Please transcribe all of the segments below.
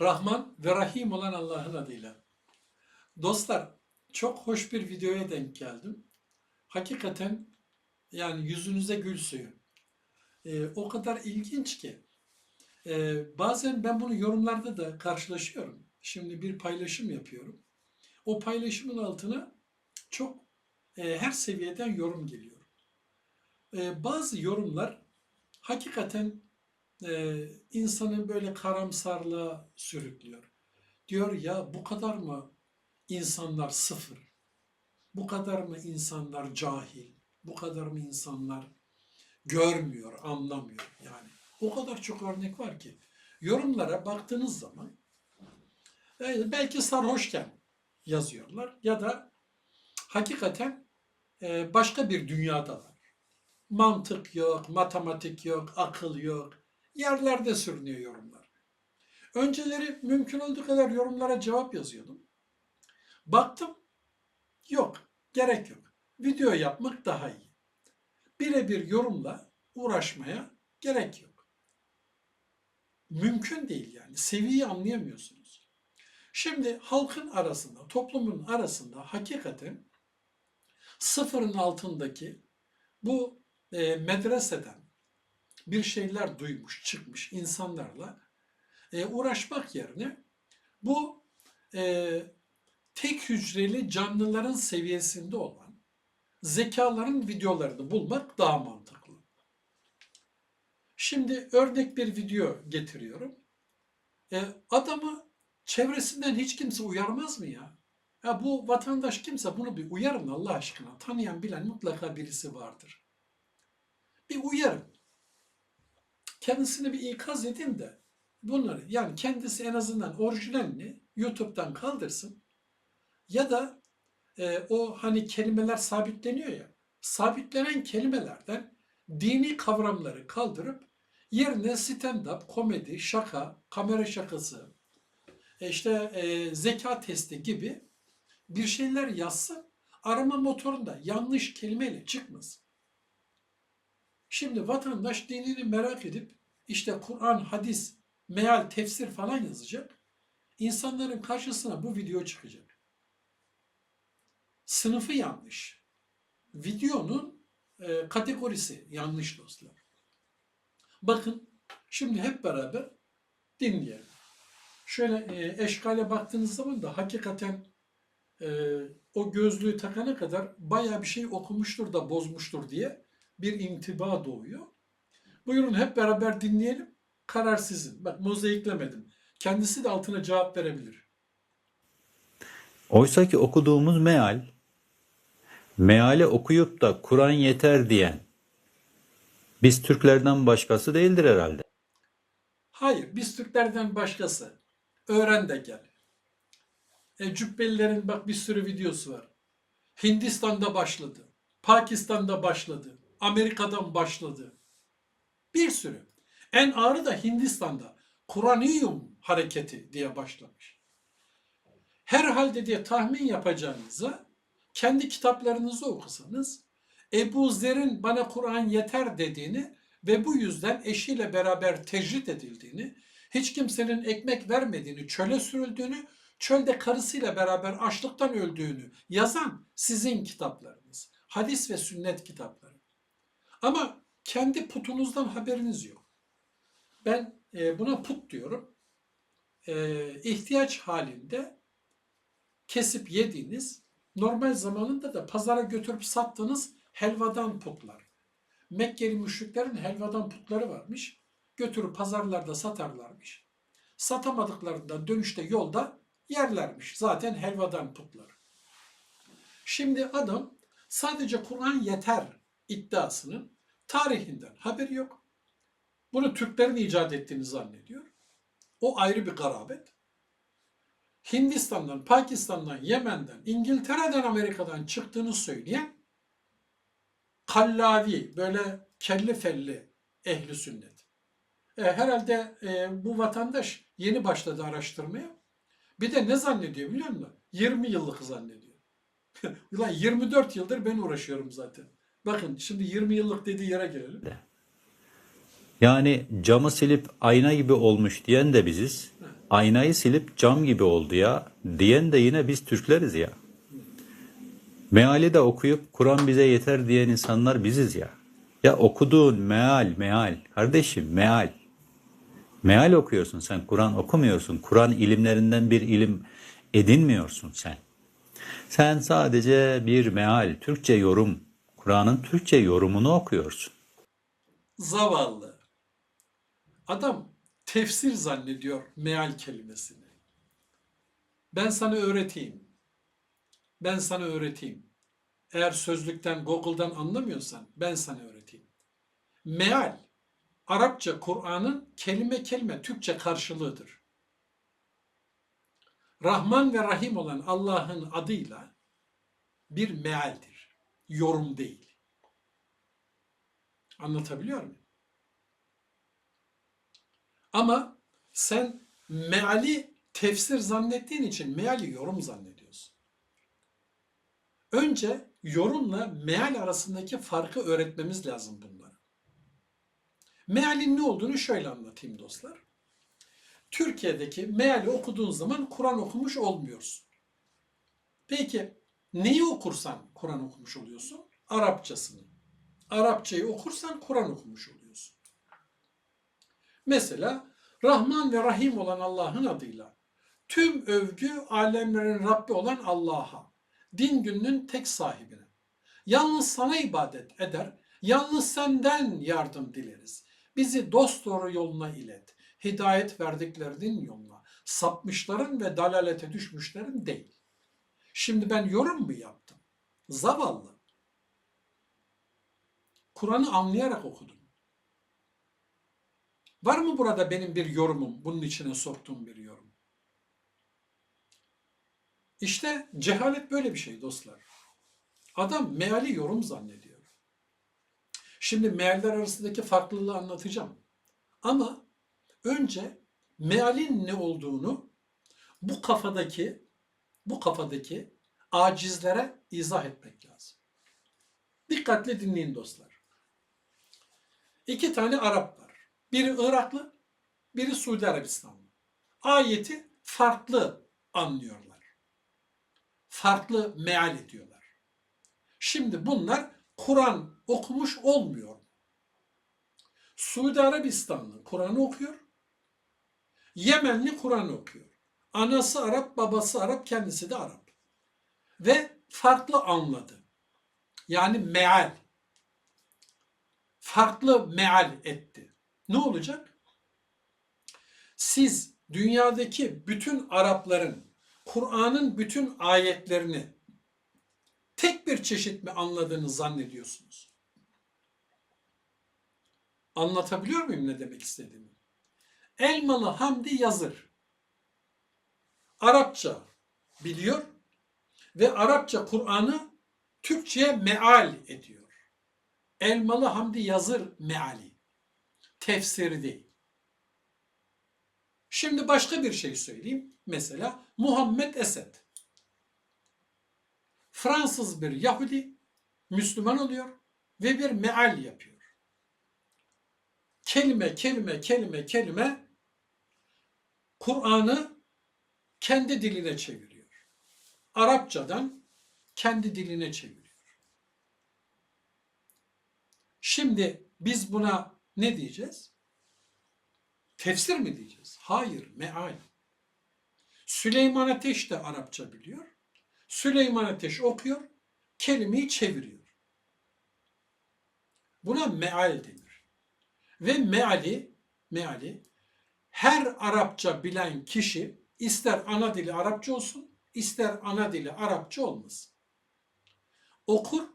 Rahman ve Rahim olan Allah'ın adıyla. Dostlar, çok hoş bir videoya denk geldim. Hakikaten yani yüzünüze gül suyu. Ee, o kadar ilginç ki. Ee, bazen ben bunu yorumlarda da karşılaşıyorum. Şimdi bir paylaşım yapıyorum. O paylaşımın altına çok e, her seviyeden yorum geliyor. Ee, bazı yorumlar hakikaten e, insanı böyle karamsarlığa sürüklüyor. Diyor ya bu kadar mı insanlar sıfır? Bu kadar mı insanlar cahil? Bu kadar mı insanlar görmüyor, anlamıyor yani. O kadar çok örnek var ki. Yorumlara baktığınız zaman e, belki sarhoşken yazıyorlar ya da hakikaten e, başka bir dünyadalar. Mantık yok, matematik yok, akıl yok. Yerlerde sürünüyor yorumlar. Önceleri mümkün olduğu kadar yorumlara cevap yazıyordum. Baktım, yok, gerek yok. Video yapmak daha iyi. Birebir yorumla uğraşmaya gerek yok. Mümkün değil yani. Seviyeyi anlayamıyorsunuz. Şimdi halkın arasında, toplumun arasında hakikaten sıfırın altındaki bu e, medreseden bir şeyler duymuş, çıkmış insanlarla e, uğraşmak yerine bu e, tek hücreli canlıların seviyesinde olan zekaların videolarını bulmak daha mantıklı. Şimdi örnek bir video getiriyorum. E, adamı çevresinden hiç kimse uyarmaz mı ya? Ya bu vatandaş kimse bunu bir uyarın Allah aşkına. Tanıyan bilen mutlaka birisi vardır. Bir uyarın. Kendisini bir ikaz edin de bunları yani kendisi en azından orijinalini YouTube'dan kaldırsın. Ya da e, o hani kelimeler sabitleniyor ya. Sabitlenen kelimelerden dini kavramları kaldırıp yerine stand-up, komedi, şaka, kamera şakası, e, işte e, zeka testi gibi bir şeyler yazsın. Arama motorunda yanlış kelimeyle çıkmasın. Şimdi vatandaş dinini merak edip işte Kur'an, hadis, meal, tefsir falan yazacak. İnsanların karşısına bu video çıkacak. Sınıfı yanlış. Videonun e, kategorisi yanlış dostlar. Bakın şimdi hep beraber dinleyelim. Şöyle e, eşkale baktığınız zaman da hakikaten e, o gözlüğü takana kadar baya bir şey okumuştur da bozmuştur diye bir intiba doğuyor. Buyurun hep beraber dinleyelim. Karar sizin. Bak mozaiklemedim. Kendisi de altına cevap verebilir. Oysa ki okuduğumuz meal, meali okuyup da Kur'an yeter diyen, biz Türklerden başkası değildir herhalde. Hayır, biz Türklerden başkası. Öğren de gel. E, Cübbelilerin bak bir sürü videosu var. Hindistan'da başladı. Pakistan'da başladı. Amerika'dan başladı. Bir sürü. En ağırı da Hindistan'da. Kuraniyum hareketi diye başlamış. Herhalde diye tahmin yapacağınıza kendi kitaplarınızı okusanız Ebu Zer'in bana Kur'an yeter dediğini ve bu yüzden eşiyle beraber tecrit edildiğini, hiç kimsenin ekmek vermediğini, çöle sürüldüğünü, çölde karısıyla beraber açlıktan öldüğünü yazan sizin kitaplarınız. Hadis ve sünnet kitapları. Ama kendi putunuzdan haberiniz yok. Ben e, buna put diyorum. E, ihtiyaç halinde kesip yediğiniz, normal zamanında da pazara götürüp sattığınız helvadan putlar. Mekkeli müşriklerin helvadan putları varmış. Götürüp pazarlarda satarlarmış. Satamadıklarında dönüşte yolda yerlermiş. Zaten helvadan putları. Şimdi adam sadece Kur'an yeter iddiasının tarihinden haberi yok. Bunu Türklerin icat ettiğini zannediyor. O ayrı bir garabet. Hindistan'dan, Pakistan'dan, Yemen'den, İngiltere'den, Amerika'dan çıktığını söyleyen kallavi, böyle kelli felli ehli sünnet. E, herhalde e, bu vatandaş yeni başladı araştırmaya. Bir de ne zannediyor biliyor musun? 20 yıllık zannediyor. Ulan 24 yıldır ben uğraşıyorum zaten. Bakın şimdi 20 yıllık dediği yere gelelim. Yani camı silip ayna gibi olmuş diyen de biziz. aynayı silip cam gibi oldu ya diyen de yine biz Türkleriz ya. Meali de okuyup Kur'an bize yeter diyen insanlar biziz ya. Ya okuduğun meal, meal. Kardeşim meal. Meal okuyorsun sen, Kur'an okumuyorsun. Kur'an ilimlerinden bir ilim edinmiyorsun sen. Sen sadece bir meal, Türkçe yorum, Kur'an'ın Türkçe yorumunu okuyorsun. Zavallı. Adam tefsir zannediyor meal kelimesini. Ben sana öğreteyim. Ben sana öğreteyim. Eğer sözlükten, Google'dan anlamıyorsan ben sana öğreteyim. Meal, Arapça Kur'an'ın kelime kelime Türkçe karşılığıdır. Rahman ve Rahim olan Allah'ın adıyla bir mealdir. Yorum değil. Anlatabiliyor muyum? Ama sen meali tefsir zannettiğin için meali yorum zannediyorsun. Önce yorumla meal arasındaki farkı öğretmemiz lazım bunlara. Mealin ne olduğunu şöyle anlatayım dostlar. Türkiye'deki meali okuduğun zaman Kur'an okumuş olmuyorsun. Peki neyi okursan Kur'an okumuş oluyorsun? Arapçasını. Arapçayı okursan Kur'an okumuş oluyorsun. Mesela Rahman ve Rahim olan Allah'ın adıyla tüm övgü alemlerin Rabbi olan Allah'a, din gününün tek sahibine. Yalnız sana ibadet eder, yalnız senden yardım dileriz. Bizi dosdoğru yoluna ilet. Hidayet verdiklerinin yoluna. Sapmışların ve dalalete düşmüşlerin değil. Şimdi ben yorum mu yaptım? Zavallı. Kur'an'ı anlayarak okudum. Var mı burada benim bir yorumum, bunun içine soktuğum bir yorum? İşte cehalet böyle bir şey dostlar. Adam meali yorum zannediyor. Şimdi mealler arasındaki farklılığı anlatacağım. Ama önce mealin ne olduğunu bu kafadaki bu kafadaki acizlere izah etmek lazım. Dikkatle dinleyin dostlar. İki tane Arap var. Biri Iraklı, biri Suudi Arabistanlı. Ayeti farklı anlıyorlar. Farklı meal ediyorlar. Şimdi bunlar Kur'an okumuş olmuyor. Suudi Arabistanlı Kur'an'ı okuyor. Yemenli Kur'an okuyor. Anası Arap, babası Arap, kendisi de Arap. Ve farklı anladı. Yani meal. Farklı meal etti. Ne olacak? Siz dünyadaki bütün Arapların Kur'an'ın bütün ayetlerini tek bir çeşit mi anladığını zannediyorsunuz? Anlatabiliyor muyum ne demek istediğimi? Elmalı Hamdi Yazır. Arapça biliyor ve Arapça Kur'an'ı Türkçe'ye meal ediyor. Elmalı Hamdi Yazır meali. Tefsiri değil. Şimdi başka bir şey söyleyeyim. Mesela Muhammed Esed. Fransız bir Yahudi Müslüman oluyor ve bir meal yapıyor. Kelime kelime kelime kelime Kur'an'ı kendi diline çeviriyor. Arapçadan kendi diline çeviriyor. Şimdi biz buna ne diyeceğiz? Tefsir mi diyeceğiz? Hayır, meal. Süleyman Ateş de Arapça biliyor. Süleyman Ateş okuyor, kelimeyi çeviriyor. Buna meal denir. Ve meali, meali her Arapça bilen kişi ister ana dili Arapça olsun, ister ana dili Arapça olmasın. Okur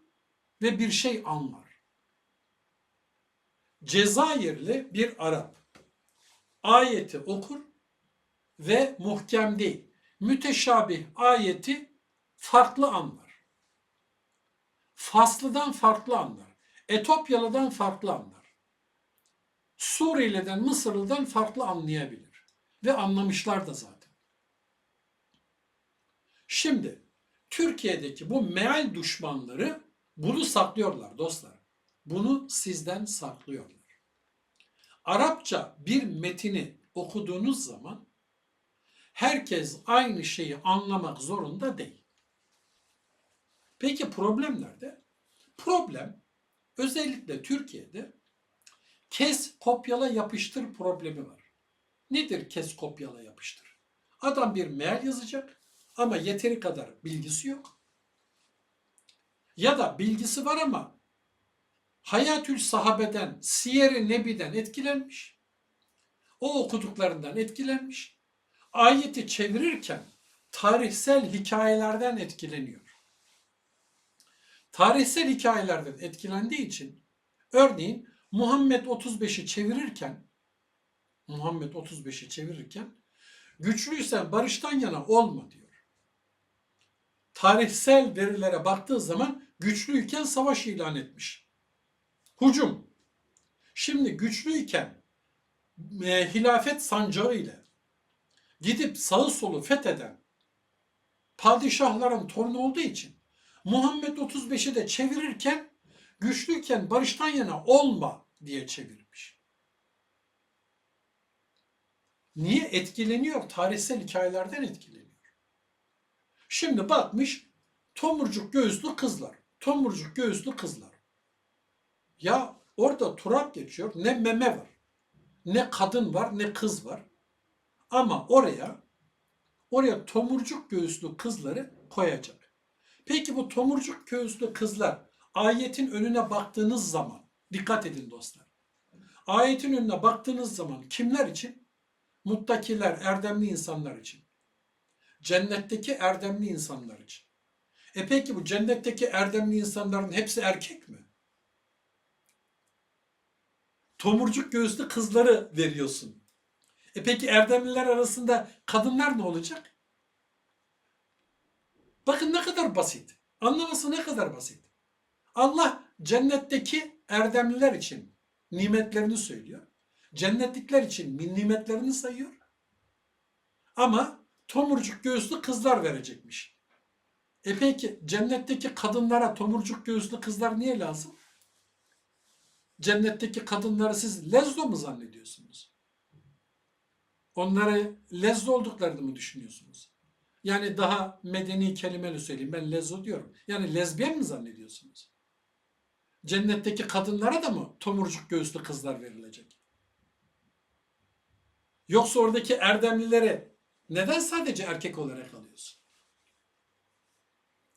ve bir şey anlar. Cezayirli bir Arap ayeti okur ve muhkem değil, müteşabih ayeti farklı anlar. Faslı'dan farklı anlar. Etopyalı'dan farklı anlar. Suriyeli'den, Mısırlı'dan farklı anlayabilir. Ve anlamışlar da zaten. Şimdi Türkiye'deki bu meal düşmanları bunu saklıyorlar dostlar. Bunu sizden saklıyorlar. Arapça bir metini okuduğunuz zaman herkes aynı şeyi anlamak zorunda değil. Peki problem nerede? Problem özellikle Türkiye'de kes kopyala yapıştır problemi var. Nedir kes kopyala yapıştır? Adam bir meal yazacak ama yeteri kadar bilgisi yok. Ya da bilgisi var ama Hayatül Sahabe'den, Siyer-i Nebi'den etkilenmiş. O okuduklarından etkilenmiş. Ayeti çevirirken tarihsel hikayelerden etkileniyor. Tarihsel hikayelerden etkilendiği için örneğin Muhammed 35'i çevirirken Muhammed 35'i çevirirken güçlüysen barıştan yana olma diyor. Tarihsel verilere baktığı zaman güçlüyken savaş ilan etmiş. Hucum. Şimdi güçlüyken e, hilafet sancağı ile gidip sağı solu fetheden padişahların torunu olduğu için Muhammed 35'i de çevirirken güçlüyken barıştan yana olma diye çevirmiş. Niye etkileniyor? Tarihsel hikayelerden etkileniyor. Şimdi bakmış tomurcuk göğüslü kızlar. Tomurcuk göğüslü kızlar. Ya orada turap geçiyor. Ne meme var. Ne kadın var ne kız var. Ama oraya oraya tomurcuk göğüslü kızları koyacak. Peki bu tomurcuk göğüslü kızlar ayetin önüne baktığınız zaman dikkat edin dostlar. Ayetin önüne baktığınız zaman kimler için? Muttakiler, erdemli insanlar için. Cennetteki erdemli insanlar için. E peki bu cennetteki erdemli insanların hepsi erkek mi? Tomurcuk göğüslü kızları veriyorsun. E peki erdemliler arasında kadınlar ne olacak? Bakın ne kadar basit. Anlaması ne kadar basit. Allah cennetteki erdemliler için nimetlerini söylüyor. Cennetlikler için nimetlerini sayıyor. Ama tomurcuk göğüslü kızlar verecekmiş. E peki cennetteki kadınlara tomurcuk göğüslü kızlar niye lazım? Cennetteki kadınları siz lezzo mu zannediyorsunuz? Onları lezzo olduklarını mı düşünüyorsunuz? Yani daha medeni kelimeyle söyleyeyim. Ben lezzo diyorum. Yani lezbiyen mi zannediyorsunuz? Cennetteki kadınlara da mı tomurcuk göğüslü kızlar verilecek? Yoksa oradaki erdemlilere neden sadece erkek olarak alıyorsun?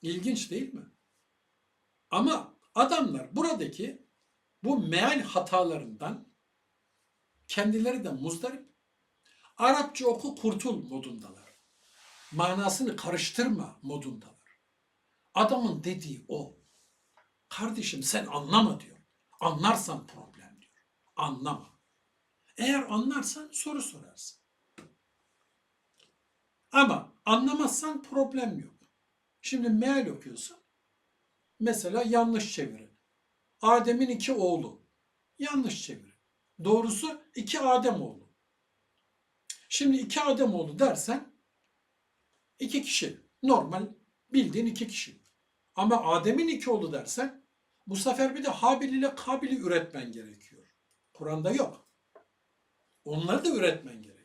İlginç değil mi? Ama adamlar buradaki bu meal hatalarından kendileri de muzdarip. Arapça oku kurtul modundalar. Manasını karıştırma modundalar. Adamın dediği o. Kardeşim sen anlama diyor. Anlarsan problem diyor. Anlama. Eğer anlarsan soru sorarsın. Ama anlamazsan problem yok. Şimdi meal okuyorsun. Mesela yanlış çeviri. Adem'in iki oğlu. Yanlış çeviri. Doğrusu iki Adem oğlu. Şimdi iki Adem oğlu dersen iki kişi. Normal bildiğin iki kişi. Ama Adem'in iki oğlu dersen bu sefer bir de Habil ile Kabil'i üretmen gerekiyor. Kur'an'da yok. Onları da üretmen gerekiyor.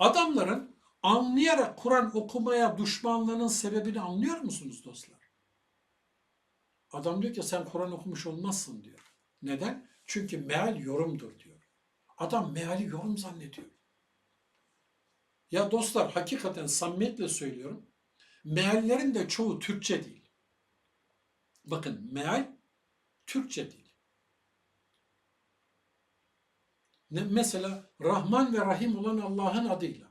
Adamların anlayarak Kur'an okumaya düşmanlığının sebebini anlıyor musunuz dostlar? Adam diyor ki sen Kur'an okumuş olmazsın diyor. Neden? Çünkü meal yorumdur diyor. Adam meali yorum zannediyor. Ya dostlar hakikaten samimiyetle söylüyorum. Meallerin de çoğu Türkçe değil. Bakın meal Türkçe değil. Ne, mesela Rahman ve Rahim olan Allah'ın adıyla.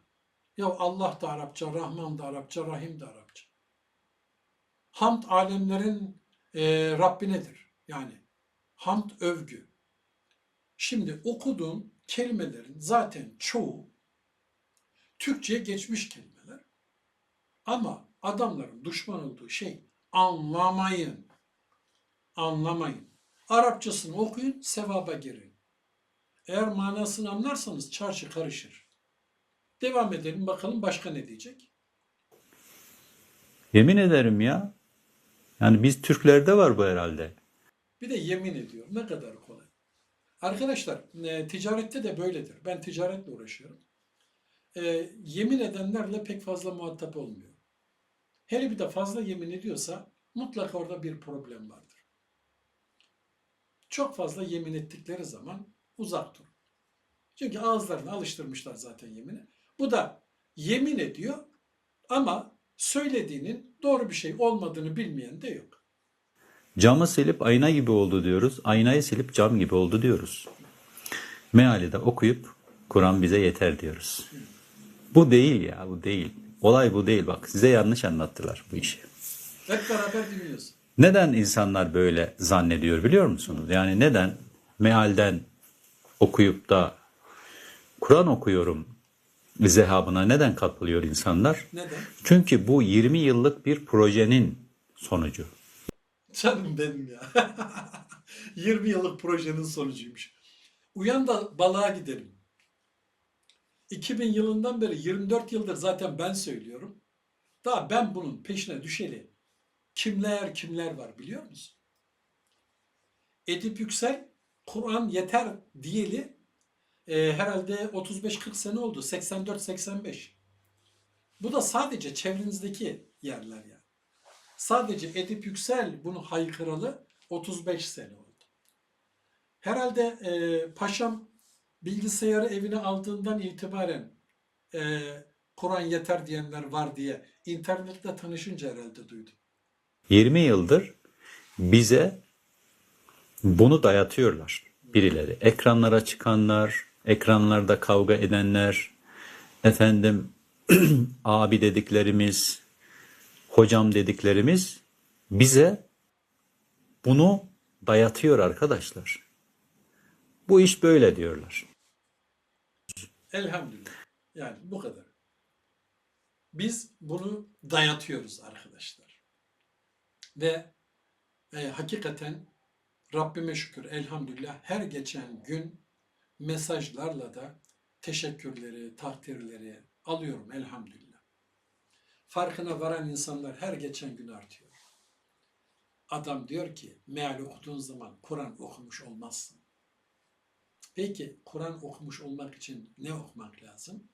Ya Allah da Arapça, Rahman da Arapça, Rahim de Arapça. Hamd alemlerin e, Rabbinedir. Yani hamd övgü. Şimdi okuduğum kelimelerin zaten çoğu Türkçe'ye geçmiş kelimeler. Ama adamların düşman olduğu şey anlamayın. Anlamayın. Arapçasını okuyun, sevaba girin. Eğer manasını anlarsanız çarşı karışır. Devam edelim bakalım başka ne diyecek? Yemin ederim ya. Yani biz Türklerde var bu herhalde. Bir de yemin ediyor. Ne kadar kolay. Arkadaşlar e, ticarette de böyledir. Ben ticaretle uğraşıyorum. e, yemin edenlerle pek fazla muhatap olmuyor. Hele bir de fazla yemin ediyorsa mutlaka orada bir problem vardır. Çok fazla yemin ettikleri zaman uzak dur. Çünkü ağızlarını alıştırmışlar zaten yemini. Bu da yemin ediyor ama söylediğinin doğru bir şey olmadığını bilmeyen de yok. Camı silip ayna gibi oldu diyoruz. Aynayı silip cam gibi oldu diyoruz. Meali de okuyup Kur'an bize yeter diyoruz. Bu değil ya bu değil. Olay bu değil bak size yanlış anlattılar bu işi. Hep beraber dinliyoruz. Neden insanlar böyle zannediyor biliyor musunuz? Yani neden mealden okuyup da Kur'an okuyorum zehabına neden kapılıyor insanlar? Neden? Çünkü bu 20 yıllık bir projenin sonucu. Canım benim ya. 20 yıllık projenin sonucuymuş. Uyan da balığa gidelim. 2000 yılından beri 24 yıldır zaten ben söylüyorum. Daha ben bunun peşine düşeli kimler kimler var biliyor musun? Edip Yüksel Kur'an yeter diyeli e, herhalde 35-40 sene oldu. 84-85. Bu da sadece çevrenizdeki yerler yani. Sadece Edip Yüksel bunu haykıralı 35 sene oldu. Herhalde e, paşam bilgisayarı evine aldığından itibaren e, Kur'an yeter diyenler var diye internette tanışınca herhalde duydum. 20 yıldır bize bunu dayatıyorlar birileri. Ekranlara çıkanlar, ekranlarda kavga edenler, efendim abi dediklerimiz, hocam dediklerimiz bize bunu dayatıyor arkadaşlar. Bu iş böyle diyorlar. Elhamdülillah. Yani bu kadar. Biz bunu dayatıyoruz arkadaşlar. Ve e, hakikaten Rabbime şükür elhamdülillah her geçen gün mesajlarla da teşekkürleri, takdirleri alıyorum elhamdülillah. Farkına varan insanlar her geçen gün artıyor. Adam diyor ki meal okuduğun zaman Kur'an okumuş olmazsın. Peki Kur'an okumuş olmak için ne okumak lazım?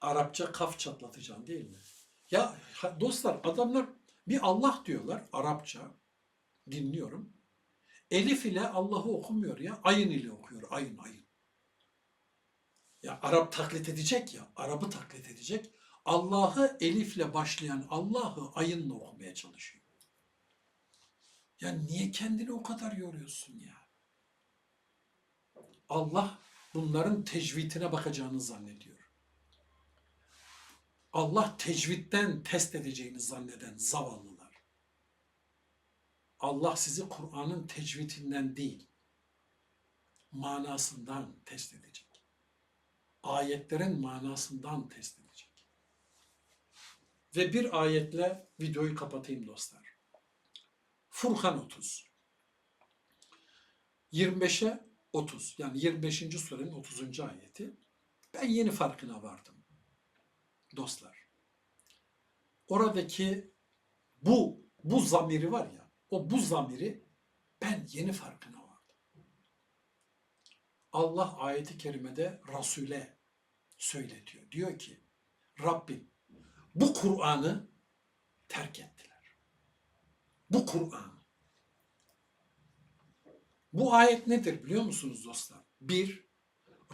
Arapça kaf çatlatacaksın değil mi? Ya dostlar adamlar bir Allah diyorlar Arapça dinliyorum. Elif ile Allah'ı okumuyor ya. Ayın ile okuyor. Ayın ayın. Ya Arap taklit edecek ya. Arap'ı taklit edecek. Allah'ı elifle başlayan Allah'ı ayınla okumaya çalışıyor. Ya niye kendini o kadar yoruyorsun ya? Allah bunların tecvidine bakacağını zannediyor. Allah tecvitten test edeceğini zanneden zavallılar. Allah sizi Kur'an'ın tecvidinden değil, manasından test edecek. Ayetlerin manasından test edecek. Ve bir ayetle videoyu kapatayım dostlar. Furkan 30. 25'e 30 yani 25. surenin 30. ayeti. Ben yeni farkına vardım. Dostlar. Oradaki bu bu zamiri var ya o bu zamiri ben yeni farkına vardım. Allah ayeti kerimede Resul'e söyletiyor. Diyor ki Rabbim bu Kur'an'ı terk ettiler. Bu Kur'an. Bu ayet nedir biliyor musunuz dostlar? Bir,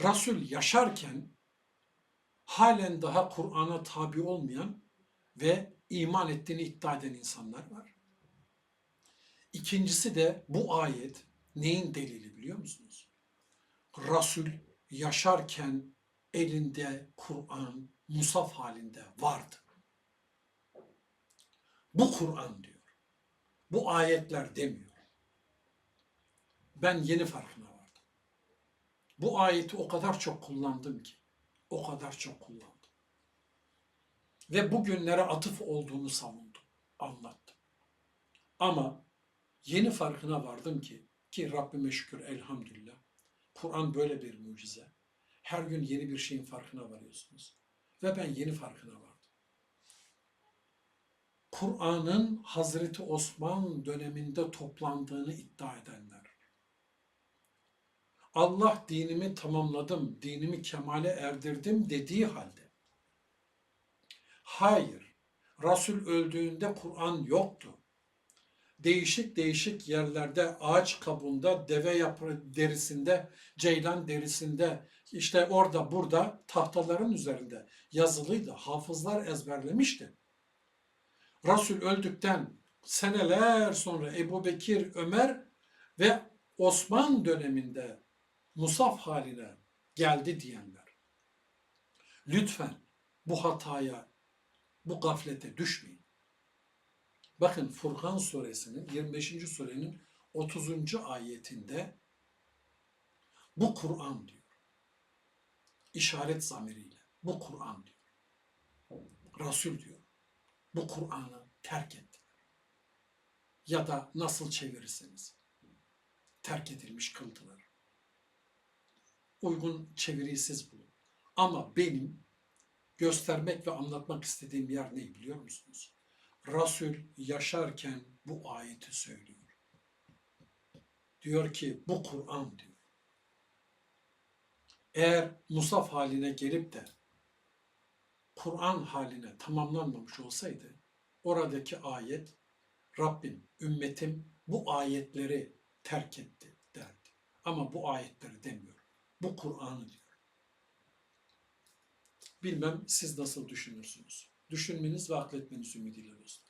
Resul yaşarken halen daha Kur'an'a tabi olmayan ve iman ettiğini iddia eden insanlar var. İkincisi de bu ayet neyin delili biliyor musunuz? Resul yaşarken elinde Kur'an musaf halinde vardı. Bu Kur'an diyor. Bu ayetler demiyor. Ben yeni farkına vardım. Bu ayeti o kadar çok kullandım ki. O kadar çok kullandım. Ve bugünlere atıf olduğunu savundum. Anlattım. Ama yeni farkına vardım ki ki Rabbime şükür elhamdülillah. Kur'an böyle bir mucize. Her gün yeni bir şeyin farkına varıyorsunuz. Ve ben yeni farkına vardım. Kur'an'ın Hazreti Osman döneminde toplandığını iddia edenler. Allah dinimi tamamladım, dinimi kemale erdirdim dediği halde. Hayır, Resul öldüğünde Kur'an yoktu. Değişik değişik yerlerde ağaç kabuğunda, deve yaprağı derisinde, ceylan derisinde, işte orada burada tahtaların üzerinde yazılıydı. Hafızlar ezberlemişti. Resul öldükten seneler sonra Ebu Bekir, Ömer ve Osman döneminde musaf haline geldi diyenler. Lütfen bu hataya, bu gaflete düşmeyin. Bakın Furkan suresinin 25. surenin 30. ayetinde bu Kur'an diyor. İşaret zamiriyle. Bu Kur'an diyor. Resul diyor. Bu Kur'an'ı terk ettiler. Ya da nasıl çevirirseniz terk edilmiş kıldılar. Uygun çeviriyi siz bulun. Ama benim göstermek ve anlatmak istediğim yer ne biliyor musunuz? Resul yaşarken bu ayeti söylüyor. Diyor ki bu Kur'an diyor. Eğer musaf haline gelip de Kur'an haline tamamlanmamış olsaydı oradaki ayet Rabbim ümmetim bu ayetleri terk etti derdi. Ama bu ayetleri demiyor. Bu Kur'an'ı diyor. Bilmem siz nasıl düşünürsünüz. Düşünmeniz ve akletmeniz ümidiyle dostlar.